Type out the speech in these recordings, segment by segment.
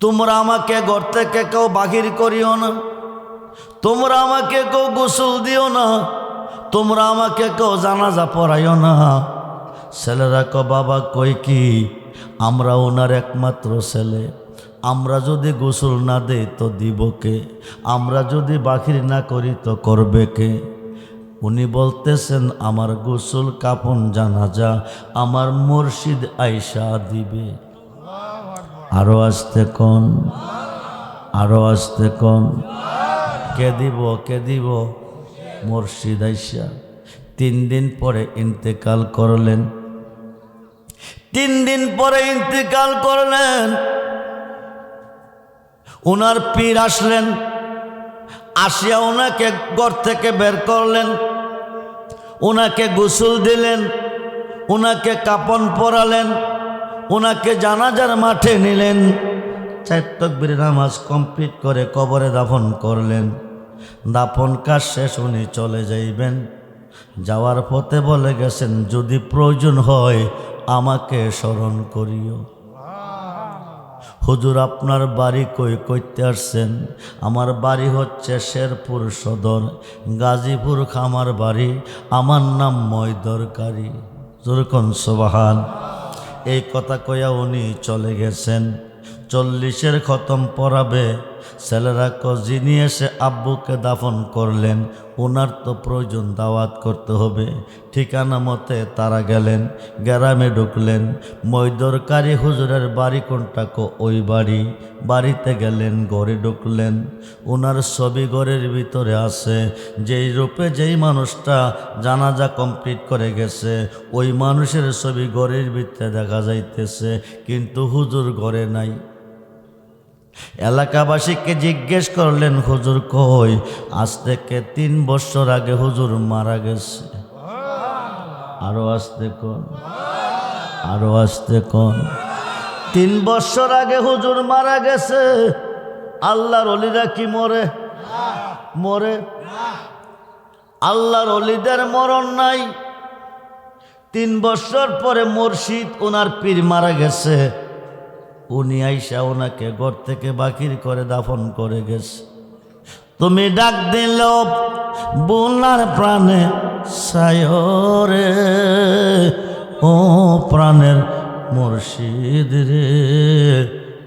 তোমরা আমাকে ঘর থেকে কেউ বাহির করিও না। তোমরা আমাকে কেউ গোসল দিও না। তোমরা আমাকে কেউ জানাজা পড়াইও না। ছেলেরা ক বাবা, কই কি? আমরা ওনার একমাত্র ছেলে। আমরা যদি গোসল না দেই তো দিব কে? আমরা যদি বাহির না করি তো করবে কে? উনি বলতেছেন, আমার গোসল কাপন জানাজা আমার মুর্শিদ আইসা দিবে। আরও আসতে কন? আরও আসতে কন? কে দিব কে দিব? মুর্শিদ আইসা তিন দিন পরে ইন্তেকাল করলেন। তিন দিন পরে ইন্তেকাল করলেন। ওনার পীর আসলেন। আসিয়া ওনাকে ঘর থেকে বের করলেন। ওনাকে গোসল দিলেন। ওনাকে কাপন পরালেন। ওনাকে জানাজার মাঠে নিলেন। চার তকবির নামাজ কমপ্লিট করে কবরে দাফন করলেন। দাফন কাজ শেষ, উনি চলে যাইবেন। যাওয়ার পথে বলে গেছেন, যদি প্রয়োজন হয়, আমাকে স্মরণ করিও। হুজুর, আপনার বাড়ি কই কইতে আসছেন? আমার বাড়ি হচ্ছে শেরপুর সদর, গাজীপুর খামার বাড়ি। আমার নাম ময়দরকারী। যেরকম সোবাহান। এই কথা কয়া উনি চলে গেছেন। চল্লিশের খতম পড়াবে ছেলেরা ক যিনি এসে আব্বুকে দাফন করলেন ওনার তো প্রয়োজন দাওয়াত করতে হবে। ঠিকানা মতে তারা গেলেন, গ্রামে ঢুকলেন। মৈদরকারী হুজুরের বাড়ি কোনটা কো? ওই বাড়ি। বাড়িতে গেলেন, ঘরে ঢুকলেন। ওনার ছবি ঘরের ভিতরে আছে, যেই রূপে যেই মানুষটা জানাজা কমপ্লিট করে গেছে, ওই মানুষের ছবি ঘরের ভিতরে দেখা যাইতেছে, কিন্তু হুজুর ঘরে নাই। এলাকাবাসীকে জিজ্ঞেস করলেন, হুজুর কই? আজ থেকে তিন বছর আগে হুজুর মারা গেছে। আরও আসতে কোন? আরও আসতে কোন? তিন বছর আগে হুজুর মারা গেছে। আল্লাহর অলিরা কি মরে? মরে। আল্লাহর অলিদের মরণ নাই। তিন বছর পরে মুর্শিদ ওনার পীর মারা গেছে। উনি আইসা ওনাকে ঘর থেকে বাকির করে দাফন করে গেছে। তুমি ডাক দিল, বোনার প্রাণে সায়রে ও প্রাণের মুর্শিদ রে।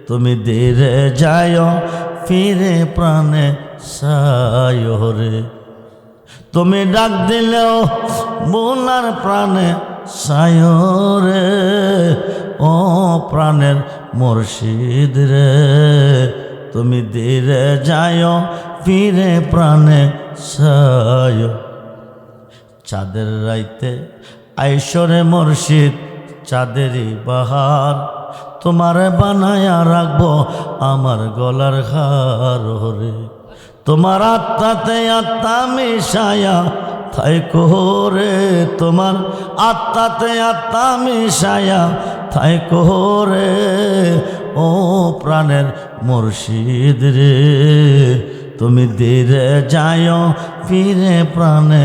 তুমি ধীরে যায় ফিরে প্রাণে সায়রে তুমি ডাক দিলেও বোনার প্রাণে সায়রে ও প্রাণের মুর্শিদ রে, তুমি ধীরে যায়, ফিরে প্রাণে সায় চাঁদের রাইতে আইসরে মুর্শিদ, চাঁদেরই বাহার তোমার বানায়া রাখব আমার গলার হার রে তোমার আত্মাতে আত্মা মিশায়া থাই কোহরে তোমার আত্মাতে আত্মা মিশায়া থাই কোহরে, ও প্রাণের মুর্শিদ রে। তুমি ধীরে যায় ফিরে প্রাণে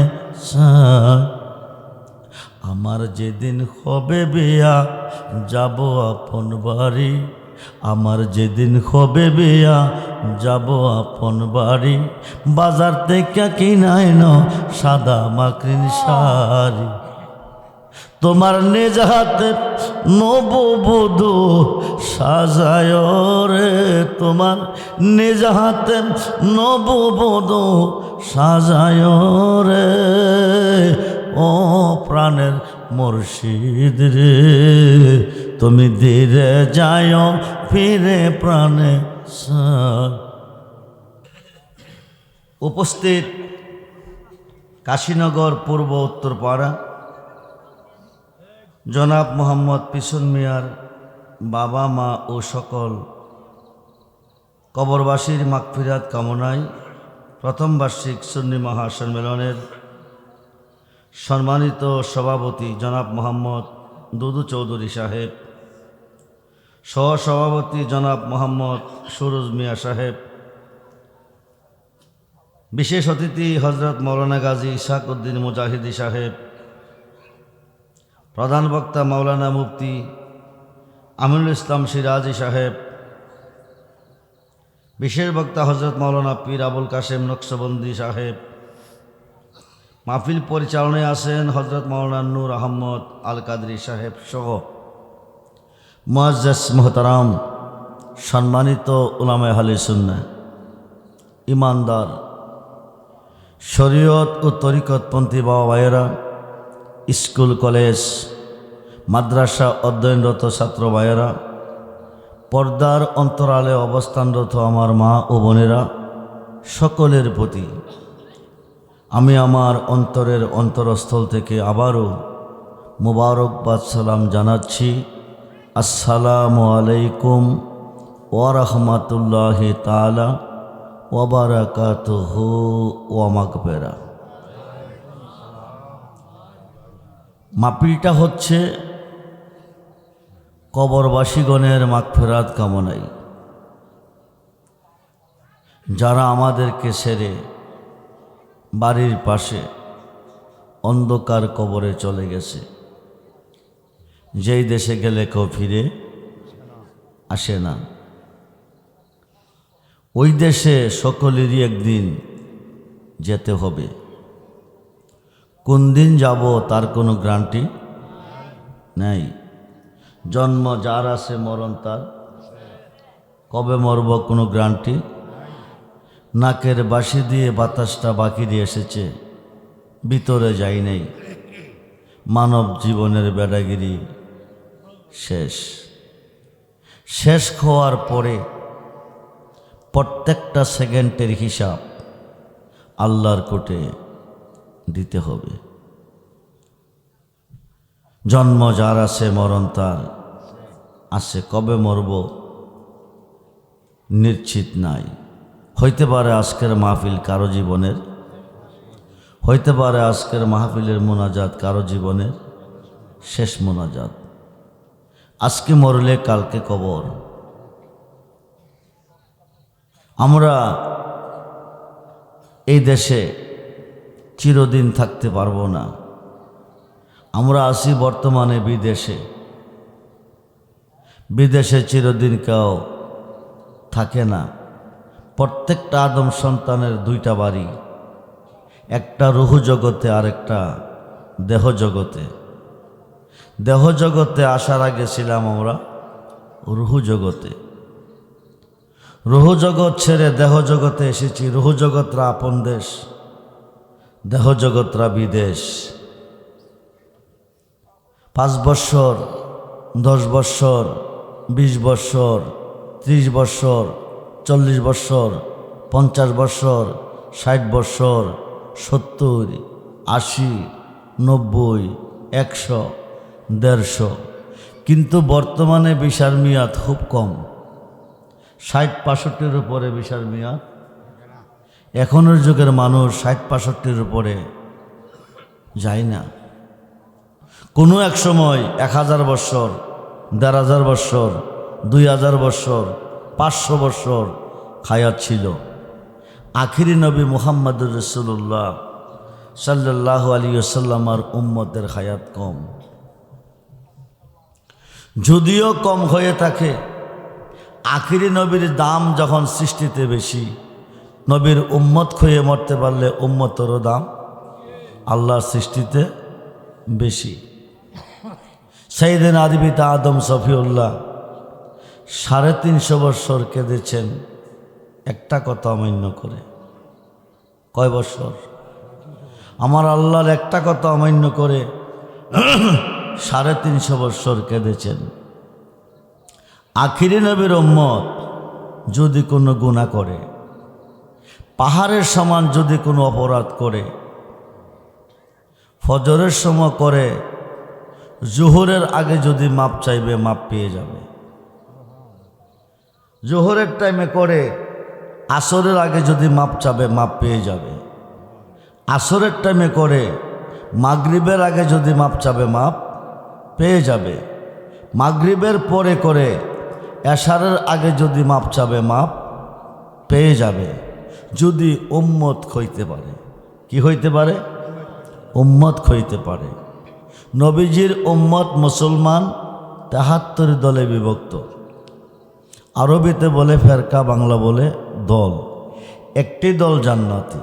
আমার যেদিন হবে বিয়া, যাব আপন বাড়ি। আমার যেদিন হবে বিয়া যাব আপন বাড়ি। বাজার থেকে কিনাই ন সাদা মাকরিন শাড়ি। তোমার নিজ হাতে নববধূ সাজায় রে। তোমার নিজ হাতে নববধূ সাজায় রে। ও প্রাণের মুর্শিদ রে, তুমি ধীরে যায়, ফিরে প্রাণে উপস্থিত কাশীনগর পূর্ব উত্তরপাড়া। জনাব মোহাম্মদ পিসন মিয়ার বাবা, মা ও সকল কবরবাসীর মাগফিরাত কামনায় প্রথম বার্ষিক সুন্নি মহাসম্মেলনের সম্মানিত সভাপতি জনাব মোহাম্মদ দুদু চৌধুরী সাহেব। সহসভাপতি জনাব মোহাম্মদ সুরুজ মিয়া সাহেব, বিশেষ অতিথি হজরত মৌলানা গাজী ইসাক উদ্দিন মুজাহিদি সাহেব, প্রধান বক্তা মাওলানা মুফতি আমিনুল ইসলাম সিরাজি সাহেব, বিশেষ বক্তা হজরত মৌলানা পীর আবুল কাশেম নকশবন্দি সাহেব, মাহফিল পরিচালনায় আছেন হজরত মৌলানা নূর আহমদ আল কাদরি সাহেব সহ। মুআজ্জাজ মোহতারাম, সম্মানিত হালি সুন্না ইমানদার, শরীয়ত ও তরিকতপন্থী বাবা ভাইয়েরা, স্কুল, কলেজ, মাদ্রাসা অধ্যয়নরত ছাত্র ভাইয়েরা, পর্দার অন্তরালে অবস্থানরত আমার মা ও বোনেরা, সকলের প্রতি আমি আমার অন্তরের অন্তরস্থল থেকে আবারও মুবারকবাদ সালাম জানাচ্ছি। আসসালামু আলাইকুম ওরহমতুল্লাহ তালা ওবরাকাতুহ ওয়ামাকবেরা মাপিলটা হচ্ছে কবরবাসীগণের মাগফেরাত কামনাই। যারা আমাদেরকে সেরে বাড়ির পাশে অন্ধকার কবরে চলে গেছে। যেই দেশে গেলে কেউ ফিরে আসে না। ওই দেশে সকলেরই একদিন যেতে হবে। কোন দিন যাব তার কোনো গ্রান্টি নেই। জন্ম যার আছে মরণ তার। কবে মরব কোনো গ্রান্টি নাকের বাসি দিয়ে বাতাসটা বাকি দিয়ে এসেছে। ভিতরে যাই নাই। মানব জীবনের বেড়াগিরি শেষ। শেষ হওয়ার পরে প্রত্যেকটা সেকেন্ডের হিসাব আল্লাহর কোটে দিতে হবে। জন্ম যার আছে, মরণ তার। আছে, কবে মরব নিশ্চিত নাই। হইতে পারে আজকের মাহফিল কারও জীবনের। হইতে পারে আজকের মাহফিলের মোনাজাত কারও জীবনের। শেষ মোনাজাত। আজকে মরলে কালকে কবর। আমরা এই দেশে চিরদিন থাকতে পারব না। আমরা আছি বর্তমানে বিদেশে। বিদেশে চিরদিন কেউ থাকে না। প্রত্যেকটা আদম সন্তানের দুইটা বাড়ি, একটা রুহু জগতে আরেকটা দেহ জগতে। দেহ জগতে আসার আগে ছিলাম আমরা রুহু জগতে রুহু জগৎ ছেড়ে দেহ জগতে এসেছি রুহু জগৎরা আপন দেশ দেহ জগৎরা বিদেশ। পাঁচ বৎসর, দশ বৎসর, বিশ বৎসর, ত্রিশ বৎসর, চল্লিশ বৎসর, পঞ্চাশ বৎসর, ষাট বৎসর, সত্তর, আশি, নব্বই, একশো। দেড়শো। কিন্তু বর্তমানে বিশার মেয়াদ খুব কম। ষাট পাঁষট্টির উপরে বিশার মেয়াদ। এখনের যুগের মানুষ ষাট পাঁষট্টির উপরে যায় না। কোনো এক সময় এক হাজার বৎসর, দেড় হাজার বৎসর, দুই হাজার বৎসর, পাঁচশো বৎসর খায়াত ছিল। আখিরি নবী মুহাম্মদুর রসুল্লাহ সাল্লাহ আলী সাল্লামার উম্মতের হায়াত কম। যদিও কম হয়ে থাকে, আখিরি নবীর দাম যখন সৃষ্টিতে বেশি, নবীর উম্মত খয়ে মরতে পারলে উম্মতরও দাম আল্লাহর সৃষ্টিতে বেশি। সেইদিন আদিবিতা আদম সফিউল্লাহ সাড়ে তিনশো বৎসর কেঁদেছেন, একটা কথা অমান্য করে। কয় বৎসর? আমার আল্লাহর একটা কথা অমান্য করে। সাড়ে তিনশো বৎসর কেঁদেছেন। আখিরি নবীর উম্মত যদি কোনো গুণা করে, পাহাড়ের সমান যদি কোনো অপরাধ করে, ফজরের সময় করে, জোহরের আগে যদি মাপ চাইবে, মাপ পেয়ে যাবে। জোহরের টাইমে করে, আসরের আগে যদি মাপ চাবে, মাপ পেয়ে যাবে। আসরের টাইমে করে, মাগরিবের আগে যদি মাপ চাবে, মাপ পেয়ে যাবে। মাগরিবের পরে করে এশারের আগে যদি মাপ চাবে, মাপ পেয়ে যাবে। যদি উম্মত খইতে পারে। কি হইতে পারে? উম্মত খইতে পারে। নবীজির উম্মত মুসলমান তেহাত্তর দলে বিভক্ত। আরবিতে বলে ফেরকা, বাংলা বলে দল। একটি দল জান্নাতি।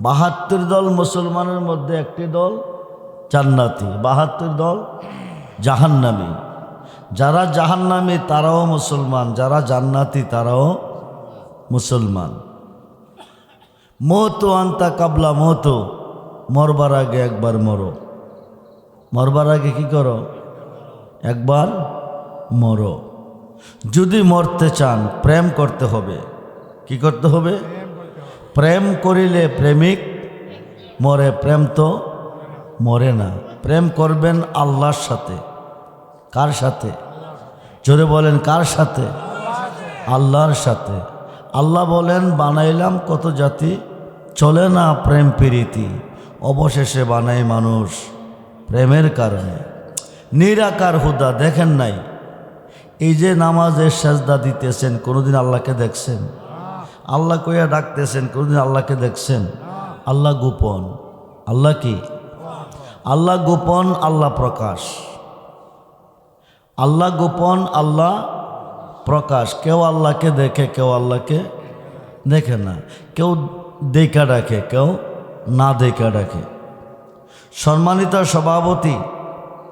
বাহাত্তর দল মুসলমানের মধ্যে একটি দল জান্নাতি, বাহাত্তর দল জাহান্নামী। যারা জাহান্নামী তারাও মুসলমান, যারা জান্নাতি তারাও মুসলমান। মতো আন্তা কাবলা মতো, মরবার আগে একবার মরো। মরবার আগে কি করো? একবার মরো। যদি মরতে চান, প্রেম করতে হবে। কি করতে হবে? প্রেম করিলে প্রেমিক মরে, প্রেম তো মরে না। প্রেম করবেন আল্লাহর সাথে। কার সাথে? জোরে বলেন, কার সাথে? আল্লাহর সাথে। আল্লাহ বলেন, বানাইলাম কত জাতি, চলে না প্রেম প্রীতি। অবশেষে বানাই মানুষ প্রেমের কারণে। নিরাকার হুদা, দেখেন নাই? এই যে নামাজের সাজদা দিতেছেন, কোনোদিন আল্লাহকে দেখছেন? আল্লাহ কইয়া ডাকতেছেন, কোনোদিন আল্লাহকে দেখছেন? আল্লাহ গোপন। আল্লাহ কি? আল্লাহ গোপন, আল্লাহ প্রকাশ। আল্লাহ গোপন, আল্লাহ প্রকাশ। কেউ আল্লাহকে দেখে, কেউ আল্লাহকে দেখে না। কেউ দেখা ডাকে, কেউ না দেখা ডাকে। সম্মানিত সভাপতি,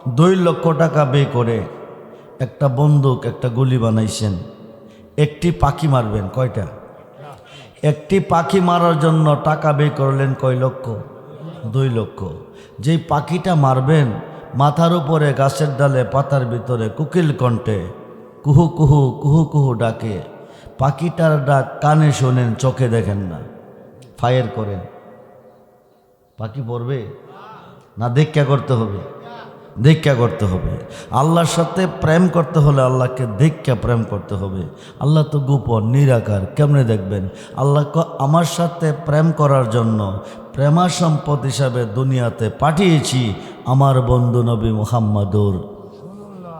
দুই লক্ষ টাকা ব্যয় করে একটা বন্দুক, একটা গুলি বানাইছেন। একটি পাখি মারবেন, কয়টা? একটি পাখি মারার জন্য টাকা ব্যয় করলেন কয় লক্ষ? দুই লক্ষ। যেই পাখিটা মারবেন, মাথার উপরে গাছের ডালে পাতার ভিতরে কুকিল কণ্ঠে কুহু কুহু কুহু কুহু ডাকে। পাখিটার ডাক কানে শোনেন, চোখে দেখেন না। ফায়ার করেন। পাখি পড়বে? না, দীক্ষা করতে হবে। দীক্ষা করতে হবে। আল্লাহর সাথে প্রেম করতে হলে আল্লাহকে দীক্ষা প্রেম করতে হবে। আল্লাহ তো গোপন, নিরাকার, কেমনে দেখবেন? আল্লাহ আমার সাথে প্রেম করার জন্য প্রেমা সম্পদ হিসাবে দুনিয়াতে পাঠিয়েছি আমার বন্ধু নবী মুহাম্মাদুর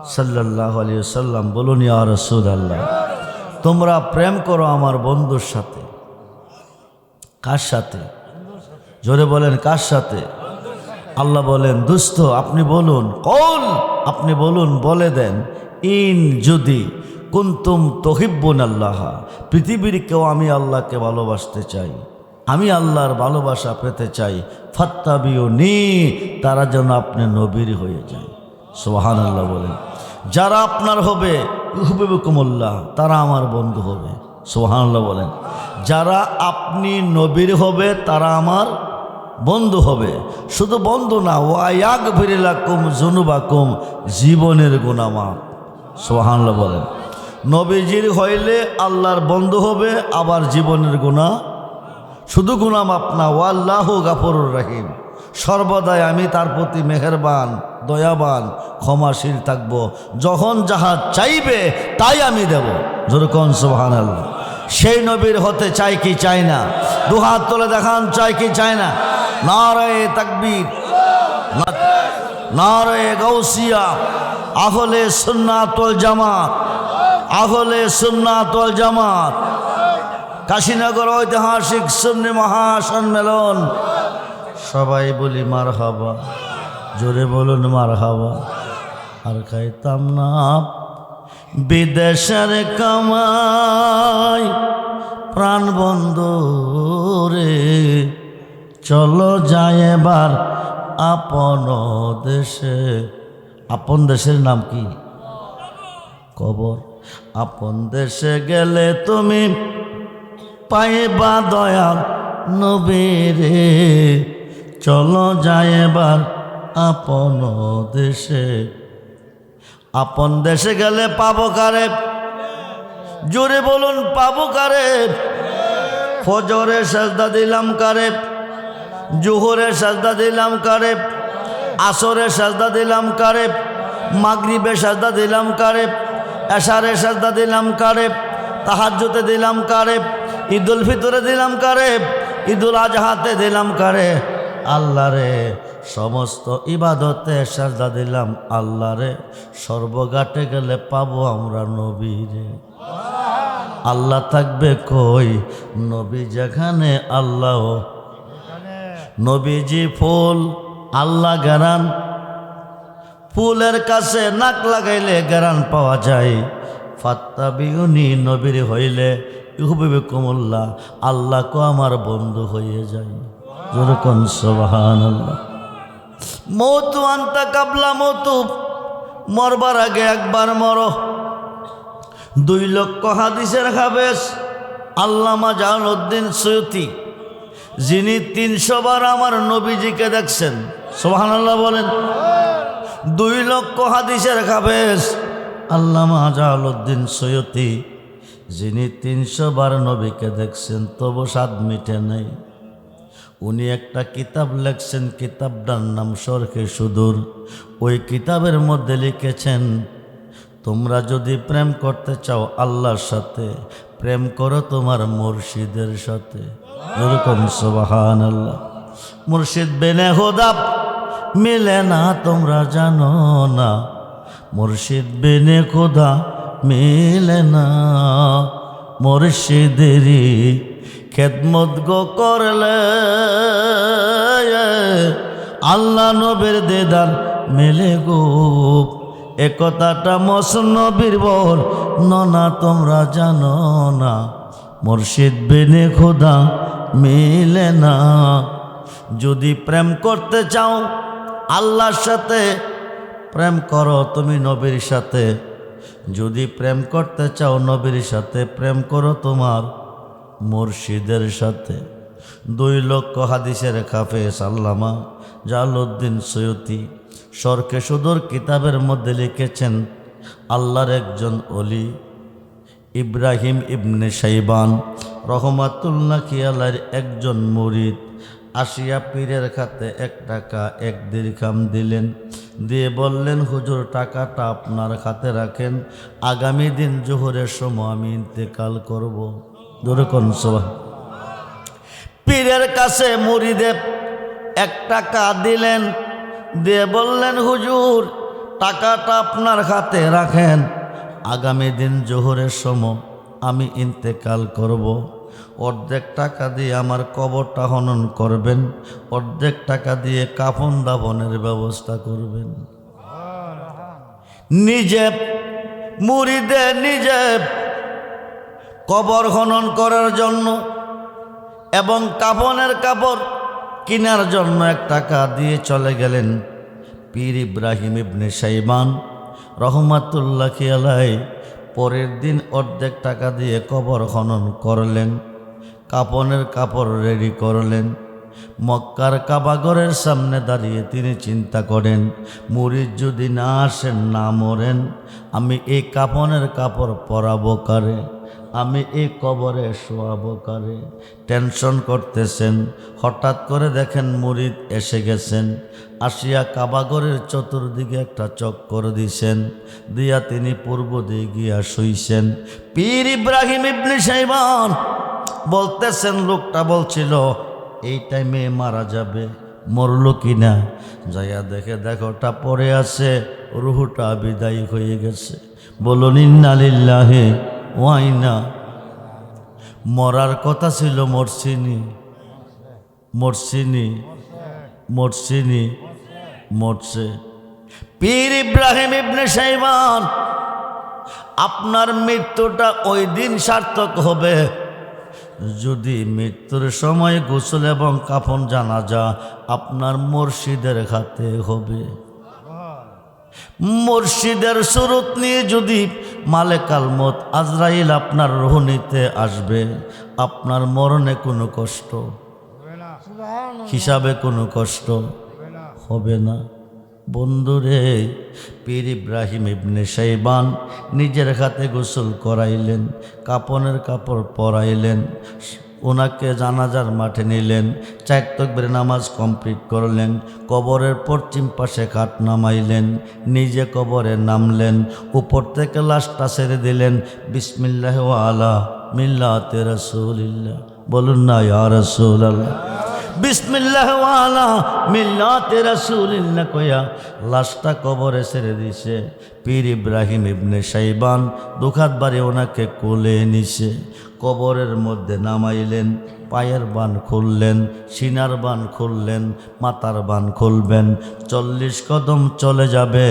সাল্লাহ আলী সাল্লাম বলুন, ইয়া রসুল আল্লাহ তোমরা প্রেম করো আমার বন্ধুর সাথে। কার সাথে? জোরে বলেন, কার সাথে? আল্লাহ বলেন, দুস্থ, আপনি বলুন। কল আপনি বলুন, বলে দেন। ইন যদি কুন্তুম তহিব্বুন আল্লাহ। পৃথিবীর কেউ আমি আল্লাহকে ভালোবাসতে চাই। আমি আল্লাহর ভালোবাসা পেতে চাই। ফাত্তাবিও নি তারা যেন আপনি নবীর হয়ে যায়। সোহান আল্লাহ বলেন। যারা আপনার হবে ইহবিবকুমুল্লাহ তারা আমার বন্ধু হবে। সোহান আল্লাহ বলেন। যারা আপনি নবীর হবে, তারা আমার বন্ধু হবে। শুধু বন্ধু না ওয়াক ভিরিলাকুম জুনুবাকুম জীবনের গুণামাপ সোহানাল্লাহ বলেন। নবীজির হইলে আল্লাহর বন্ধু হবে, আবার জীবনের গুণা শুধু গুনাম আপনা ও ওয়াল্লাহ গাফরুর রাহিম। সর্বদাই আমি তার প্রতি মেহেরবান, দয়াবান, ক্ষমাশীল থাকব। যখন যাহা চাইবে, তাই আমি দেব। যেরকম সোহান আল্লাহ সেই নবীর হতে চাই কি চাই না? দুহাত তুলে দেখান, চাই কি চাই না? নারায়ে তাকবীর নারায়ে গৌসিয়া আহলে সুন্নাতুল জামাত, আহলে সুন্নাতুল জামাত। কাশীনগর ঐতিহাসিক সুন্নি মহাসম্মেলন। সবাই বলি মার হাবা জোরে বলুন মার হাবা আর খাইতাম না, বিদেশের কামাই প্রাণ বন্ধু রে। চলো যায় এবার আপন দেশে। আপন দেশের নাম কি? কবর। আপন দেশে গেলে তুমি পাইবা দয়াল নবীরে। চলো যায় এবার আপন দেশে। আপন দেশে গেলে পাবো কারে? জোরে বলুন, পাবো কারে? ফজরে সাজদা দিলাম কারে? জোহরে সাজদা দিলাম কারে, আসরের সাজদা দিলাম কারে মাগরিবে সাজদা দিলাম কারে এশারে সাজদা দিলাম কারে তাহাজ্জুতে দিলাম কারে, ঈদুল ফিতরে দিলাম কারে, ঈদুল আজহাতে দিলাম কারে। আল্লাহ রে, সমস্ত ইবাদতে সাজদা দিলাম আল্লাহ রে, সর্বঘাটে গেলে পাবো আমরা নবীরে আল্লাহ থাকবে কই? নবী যেখানে আল্লাহ নবীজি ফুল, আল্লাহ গারান ফুলের কাছে নাক লাগাইলে গারান পাওয়া যায়। ফাত্তা বিউনি নবীর হইলে ইহুবিবে কমল্লা আল্লাহ কো আমার বন্ধু হয়ে যায়। যেরকম সোবাহান আল্লাহ মৌতু আন্তা কাবলা মৌতু মরবার আগে একবার মর। দুই লক্ষ হাদিসের হাবেস আল্লামা জাহানুদ্দিন সৈয়তি। যিনি তিনশো বার আমার নবীজিকে দেখছেন সোহান আল্লাহ বলেন, দুই লক্ষ হাদিসের হাবেস আল্লামা জাহালুদ্দিন সৈয়তি যিনি তিনশো বার নবীকে দেখছেন, তবু স্বাদ মিটে নাই। উনি একটা কিতাব লেখছেন, কিতাবটার নাম সরকে সুদূর। ওই কিতাবের মধ্যে লিখেছেন, তোমরা যদি প্রেম করতে চাও আল্লাহর সাথে, প্রেম করো তোমার মুর্শিদের সাথে। এরকম সোবাহান আল্লাহ মুর্শিদ বেনে হোদাপ মিলে না তোমরা জানো না। মুর্শিদ বেনে খোদা মিলে না। মুর্শিদেরই খেদমত গো করলে, আল্লাহ নবের দেদার মেলে গো। এ কথাটা মসনবীর বর ননা তোমরা জানো না। মুর্শিদ বেনে খোদা মিলে না। যদি প্রেম করতে চাও, আল্লাহর সাথে প্রেম করো, তুমি নবীর সাথে। যদি প্রেম করতে চাও, নবীর সাথে প্রেম করো তোমার মুর্শিদের সাথে। দুই লক্ষ হাদিসের কাফে সাল্লামা জালুদ্দিন সৈয়তি সরকে সুদূর কিতাবের মধ্যে লিখেছেন, আল্লাহর একজন অলি ইব্রাহিম ইবনে সাইবান রহমাতুল্লাহ কিয়ালার একজন মুরিদ আসিয়া পীরের খাতে এক টাকা, এক দীর্ঘাম দিলেন। দিয়ে বললেন, হুজুর, টাকাটা আপনার খাতে রাখেন। আগামী দিন জোহরের সময় আমি ইন্তেকাল করব। দুরকম সভা। পীরের কাছে মুরিদেব এক টাকা দিলেন। দিয়ে বললেন, হুজুর, টাকাটা আপনার হাতে রাখেন। আগামী দিন জোহরের সময় আমি ইন্তেকাল করব। অর্ধেক টাকা দিয়ে আমার কবরটা হনন করবেন, অর্ধেক টাকা দিয়ে কাফন দাফনের ব্যবস্থা করবেন নিজে মুড়িদে নিজে কবর খনন করার জন্য এবং কাফনের কাপড় কেনার জন্য এক টাকা দিয়ে চলে গেলেন পীর ইব্রাহিম ইবনে সাইবান রহমাতুল্লাহ খিয়ালাই পরের দিন অর্ধেক টাকা দিয়ে কবর খনন করলেন, কাপনের কাপড় রেডি করলেন, মক্কার কাবাগরের সামনে দাঁড়িয়ে তিনি চিন্তা করেন মুরিদ যদি না আসেন, না মরেন, আমি এই কাপনের কাপড় পরাবো কারে? আমি এই কবরে শোয়াবো কারে? টেনশন করতেছেন, হঠাৎ করে দেখেন মুরিদ এসে গেছেন আসিয়া কাবাগরের চতুর্দিকে একটা চক্কর দিছেন, দিয়া তিনি পূর্ব দিকে গিয়া শুইছেন। পীর ইব্রাহিম ইবনে সাইবান বলতেছেন, লোকটা বলছিল, এই টাইমে মারা যাবে, মরল কি না যাইয়া দেখে দেখোটা পড়ে আছে, রুহুটা বিদায় হয়ে গেছে। বলুন ইন্নালিল্লাহে ওয়াইনা মরার কথা ছিল মরছিনি মরছিনি মরছিনি মরছে। পীর ইব্রাহিম ইবনে সাইবান আপনার মৃত্যুটা ওই দিন সার্থক হবে। যদি মৃত্যুর সময় গোসল এবং কাফন জানাজা আপনার মুর্শিদের হাতে হবে। মুর্শিদের সুরত নিয়ে যদি মালেকাল মত আজরাইল আপনার রোহনীতে আসবে আপনার মরণে কোনো কষ্ট হিসাবে কোনো কষ্ট। হবে না। বন্ধুরে, পীর ইব্রাহিম ইবনে সাইবান নিজের হাতে গোসল করাইলেন, কাপনের কাপড় পরাইলেন ওনাকে জানাজার মাঠে নিলেন, চার তকবের নামাজ কমপ্লিট করলেন, কবরের পশ্চিম পাশে খাট নামাইলেন, নিজে কবরে নামলেন, উপর থেকে লাশটা ছেড়ে দিলেন, বিসমিল্লাহ আলা মিল্লাতে রসুলিল্লাহ। বলুন না, ইয়া রসুল আল্লাহ বিসমিল্লাহ ওয়ালা মিল্লাতে রাসূলিল্লাহ কয়া লাশটা কবরে ছেড়ে দিছে। পীর ইব্রাহিম ইবনে সাইবান দুখাত বাড়ি ওনাকে কোলে নিছে। কবরের মধ্যে নামাইলেন, পায়ের বান খুললেন, সিনার বান খুললেন, মাতার বান খুলবেন। চল্লিশ কদম চলে যাবে,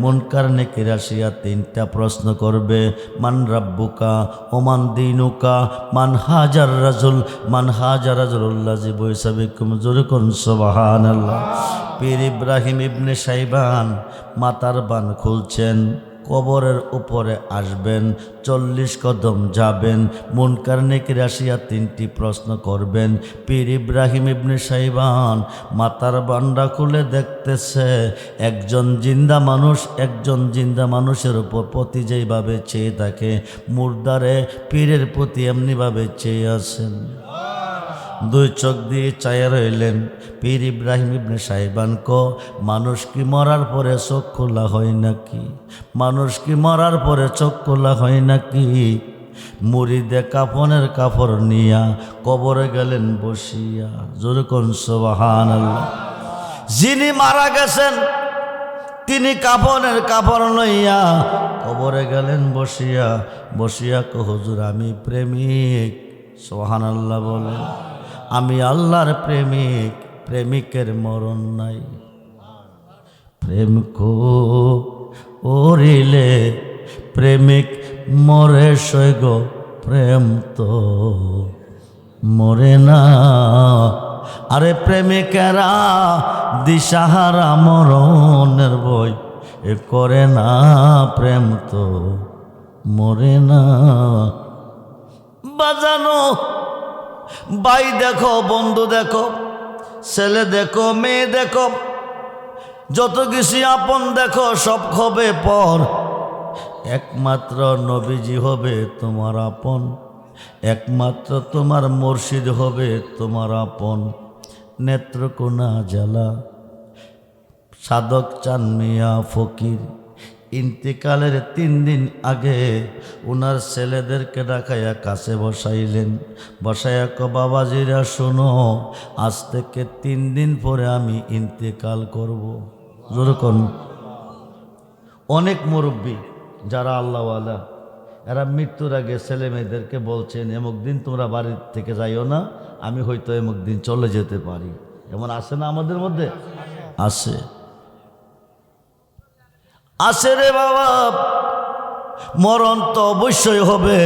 মুনকার নেকির আসিয়া তিনটা প্রশ্ন করবে, মান রাব্বুকা ওমান দিনুকা, মান হাজার রাজুল, মান হাজার রাজুল্লাহ জীব হিসাবিকুম জোরকুন সোবাহান পীর ইব্রাহিম ইবনে সাইবান মাতার বান খুলছেন। কবরের উপরে আসবেন, চল্লিশ কদম যাবেন, মুনকার নেকির আসিয়া তিনটি প্রশ্ন করবেন। পীর ইব্রাহিম ইবনে সাইবান মাতার বান্ডা খুলে দেখতেছে, একজন জিন্দা মানুষ, একজন জিন্দা মানুষের উপর প্রতি যেইভাবে চেয়ে থাকে, মুর্দারে পীরের প্রতি এমনিভাবে চেয়ে আছেন। দুই চোখ দিয়ে চায়া রইলেন, পীর ইব্রাহিম ইবনে সাহেবান ক, মানুষ কি মরার পরে চোখ খোলা হয় নাকি? মানুষ কি মরার পরে চোখ খোলা হয় নাকি? মুড়িদে কাফনের কাপড় নিয়া কবরে গেলেন বসিয়া। জোরে কোন সোবাহান যিনি মারা গেছেন, তিনি কাফনের কাপড় লইয়া কবরে গেলেন বসিয়া। বসিয়া কো হুজুর, আমি প্রেমিক। সোহান আল্লাহ বলেন। আমি আল্লাহর প্রেমিক, প্রেমিকের মরণ নাই। প্রেম কো ওরিলে প্রেমিক মরে সৈগ প্রেম তো মরে না। আরে প্রেমিকেরা দিশাহারা মরণের বই এ করে না, প্রেম তো মরে না। বাজানো ভাই দেখো, বন্ধু দেখো, ছেলে দেখো, মেয়ে দেখো, যত কিছু আপন দেখো, সব হবে পর। একমাত্র নবীজি হবে তোমার আপন, একমাত্র তোমার মুর্শিদ হবে তোমার আপন। নেত্রকোনা জেলা সাধক চান মিয়া ফকির। ইন্তিকালের তিন দিন আগে ওনার ছেলেদেরকে ডাকাইয়া কাছে বসাইলেন। বসাইয়া ক, বাবাজিরা, শোনো, আজ থেকে তিন দিন পরে আমি ইন্তেকাল করব। যেরকম অনেক মুরব্বী যারা আল্লাহওয়ালা, এরা মৃত্যুর আগে ছেলে মেয়েদেরকে বলছেন, এমুক দিন তোমরা বাড়ির থেকে যাইও না, আমি হয়তো এমুক দিন চলে যেতে পারি। এমন আছে না আমাদের মধ্যে? আছে। আছে রে বাবা। মরণ তো অবশ্যই হবে।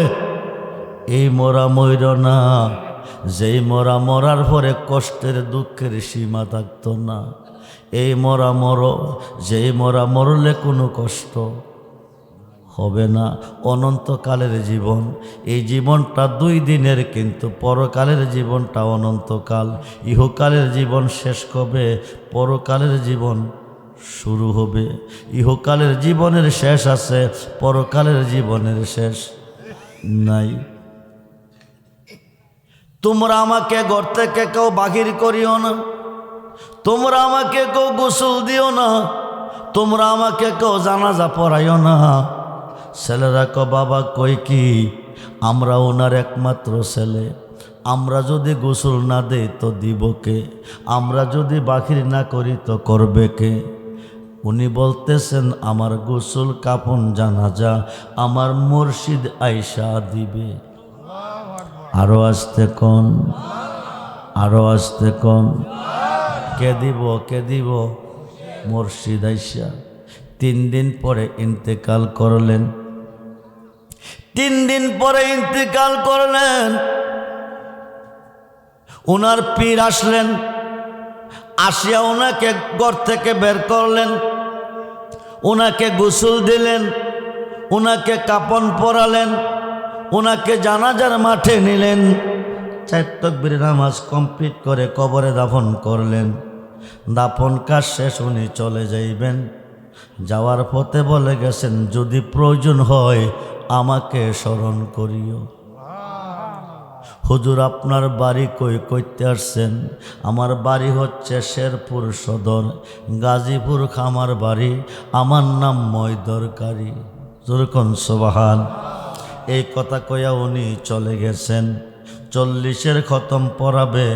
এই মরা ময়ূর না, যেই মরা মরার পরে কষ্টের দুঃখের সীমা থাকতো না। এই মরা মর, যেই মরা মরলে কোনো কষ্ট হবে না। অনন্তকালের জীবন, এই জীবনটা দুই দিনের, কিন্তু পরকালের জীবনটা অনন্তকাল। ইহকালের জীবন শেষ কবে? পরকালের জীবন শুরু হবে। ইহকালের জীবনের শেষ আছে, পরকালের জীবনের শেষ নাই। তোমরা আমাকে ঘর থেকে কেউ বাহির করিও না। তোমরা আমাকে কেউ গোসল দিও না। তোমরা আমাকে কেউ জানাজা পড়াইও না। ছেলেরা ক বাবা কই কি? আমরা ওনার একমাত্র ছেলে। আমরা যদি গোসল না দেই তো দিব কে? আমরা যদি বাকির না করি তো করবে কে? উনি বলতেছেন, আমার গোসল কাপন জানাজা আমার মুর্শিদ আইসা দিবে। আরও আসতে কন? আরও আসতে কন? কে দিব কে দিব? মুর্শিদ আইসা তিন দিন পরে ইন্তেকাল করলেন। তিন দিন পরে ইন্তেকাল করলেন। ওনার পীর আসলেন। আসিয়া ওনাকে ঘর থেকে বের করলেন ওনাকে গোসল দিলেন ওনাকে কাপন পরালেন ওনাকে জানাজার মাঠে নিলেন। চার তকবির নামাজ কমপ্লিট করে কবরে দাফন করলেন। দাফন কাজ শেষ, উনি চলে যাইবেন। যাওয়ার পথে বলে গেছেন, যদি প্রয়োজন হয়, আমাকে স্মরণ করিও। হুজুর, আপনার বাড়ি কই কইতে আসছেন? আমার বাড়ি হচ্ছে শেরপুর সদর, গাজীপুর খামার বাড়ি। আমার নাম ময়দরকারী জোরকন সোবাহান। এই কথা কয়া উনি চলে গেছেন। চল্লিশের খতম পড়াবে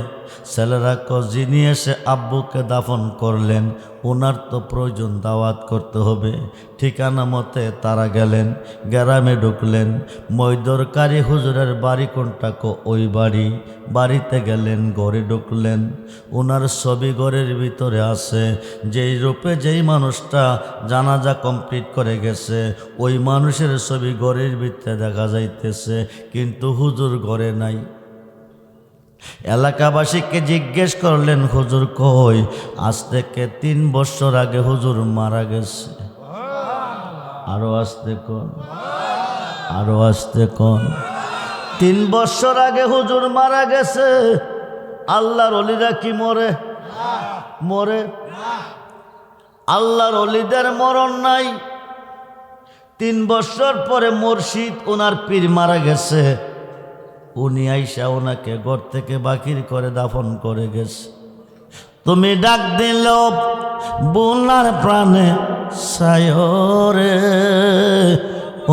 ছেলেরা ক যিনি এসে আব্বুকে দাফন করলেন। ওনার তো প্রয়োজন দাওয়াত করতে হবে। ঠিকানা মতে তারা গেলেন, গ্রামে ঢুকলেন। মৈদরকারী হুজুরের বাড়ি কোনটা কো? ওই বাড়ি। বাড়িতে গেলেন, ঘরে ঢুকলেন। ওনার ছবি ঘরের ভিতরে আছে। যেই রূপে যেই মানুষটা জানাজা কমপ্লিট করে গেছে, ওই মানুষের ছবি ঘরের ভিতরে দেখা যাইতেছে। কিন্তু হুজুর ঘরে নাই। এলাকাবাসীকে জিজ্ঞেস করলেন, হুজুর কই? আজ থেকে তিন বছর আগে হুজুর মারা গেছে। আরও আসতে কোন? আরও আসতে কোন? তিন বছর আগে হুজুর মারা গেছে। আল্লাহর অলিরা কি মরে? মরে। আল্লাহর অলিদের মরণ নাই। তিন বছর পরে মুর্শিদ ওনার পীর মারা গেছে। উনি আইসা ওনাকে ঘর থেকে বাকির করে দাফন করে গেছে। তুমি ডাক দিল, বোনার প্রাণে সায়রে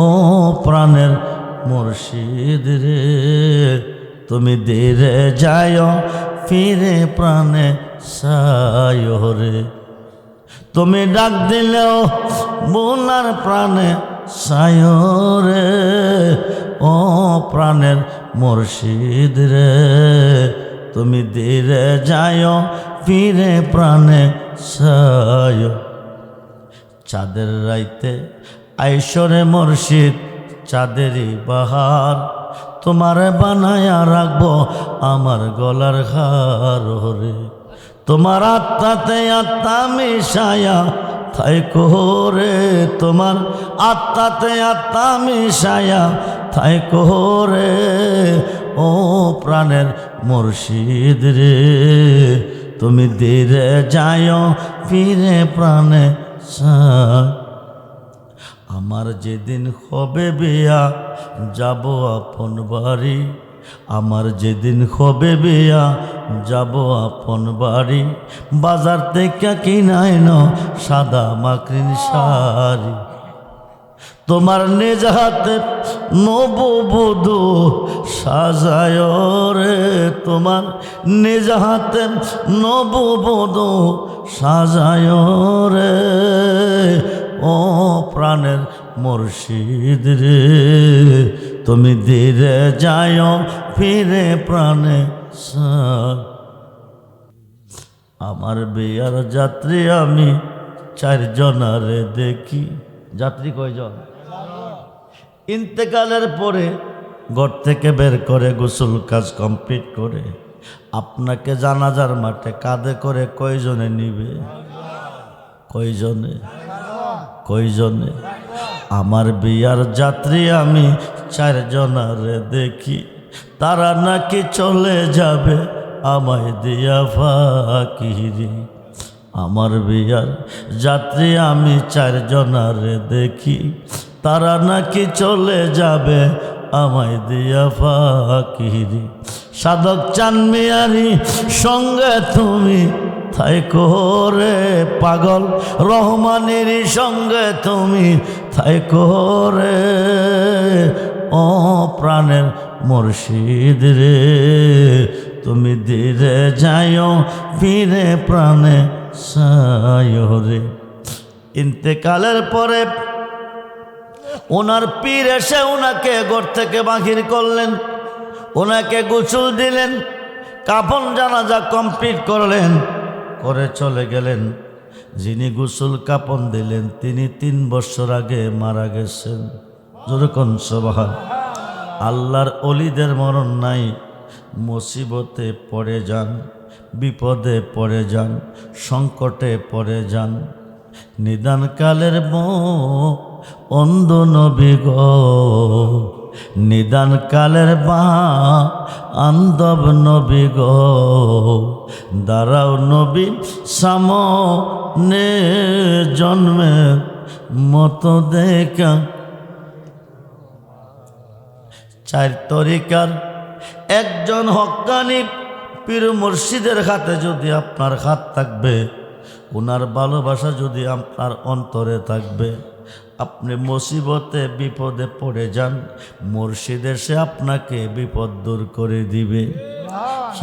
ও প্রাণের মুর্শিদ রে। তুমি ধীরে যায় ফিরে প্রাণে সায়রে তুমি ডাক দিলেও বোনার প্রাণে সায়রে, ও প্রাণের মুর্শিদ রে, তুমি ধীরে যায়, ফিরে প্রাণে সায়। চাঁদের রাইতে আইসরে মুর্শিদ, চাঁদেরই বাহার, তোমারে বানায়া রাখব আমার গলার হার রে তোমার আত্মাতে আত্মা মিশায়া থাই কোরে তোমার আত্মাতে আত্মা মিশায়া থাই কোরে ও প্রাণের মুর্শিদ রে। তুমি ধীরে যায় ফিরে প্রাণে আমার যেদিন হবে বিয়া, যাব আপন বাড়ি। আমার যেদিন হবে বেয়া, যাব আপন বাড়ি। বাজার থেকে কিনাই ন সাদা মাকরিন শাড়ি। তোমার নিজ হাতে নববধূ সাজায় রে। তোমার নিজ হাতে নববধূ সাজায় রে। ও প্রাণের মুর্শিদ রে। তুমি ধীরে যায়, ফিরে প্রাণে আমার বিয়ার যাত্রী আমি চারজনারে দেখি। যাত্রী কয়জন? ইন্তেকালের পরে ঘর থেকে বের করে গোসল কাজ কমপ্লিট করে আপনাকে জানাজার মাঠে কাঁধে করে কয়জনে নিবে? কয়জনে? কয়জনে? আমার বিয়ার যাত্রী আমি চারজনারে দেখি, তারা নাকি চলে যাবে আমায় দিয়া ফাকিরি। আমার বিয়ার যাত্রী আমি চারজনারে দেখি, তারা নাকি চলে যাবে আমায় দিয়া ফাকিরি। সাধক চান মিয়ারি, সঙ্গে তুমি থাই করে পাগল। রহমানের সঙ্গে তুমি থাই করে ও প্রাণের মুর্শিদ রে। তুমি ধীরে যাইও, ফিরে প্রাণে সায় রে। ইন্তেকালের পরে ওনার পীর এসে ওনাকে ঘর থেকে বাহির করলেন। ওনাকে গোসল দিলেন, কাফন জানাজা কমপ্লিট করলেন, করে চলে গেলেন। যিনি গোসল কাপন দিলেন, তিনি তিন বছর আগে মারা গেছেন। যেরকম সবাহা আল্লাহর অলিদের মরণ নাই, মুসিবতে পড়ে যান, বিপদে পড়ে যান, সংকটে পড়ে যান। নিদানকালের মো অন্ধ নবী গো। নিদান কালের বা আন্দব নবী গো। দাঁড়াও নবী সামনে জন্মে মতো দেখা চার তরিকার। একজন হকানি পীর মুর্শিদের হাতে যদি আপনার হাত থাকবে ওনার ভালোবাসা যদি আপনার অন্তরে থাকবে, আপনি মুসিবতে, বিপদে পড়ে যান, মুর্শিদে সে আপনাকে বিপদ দূর করে দিবে।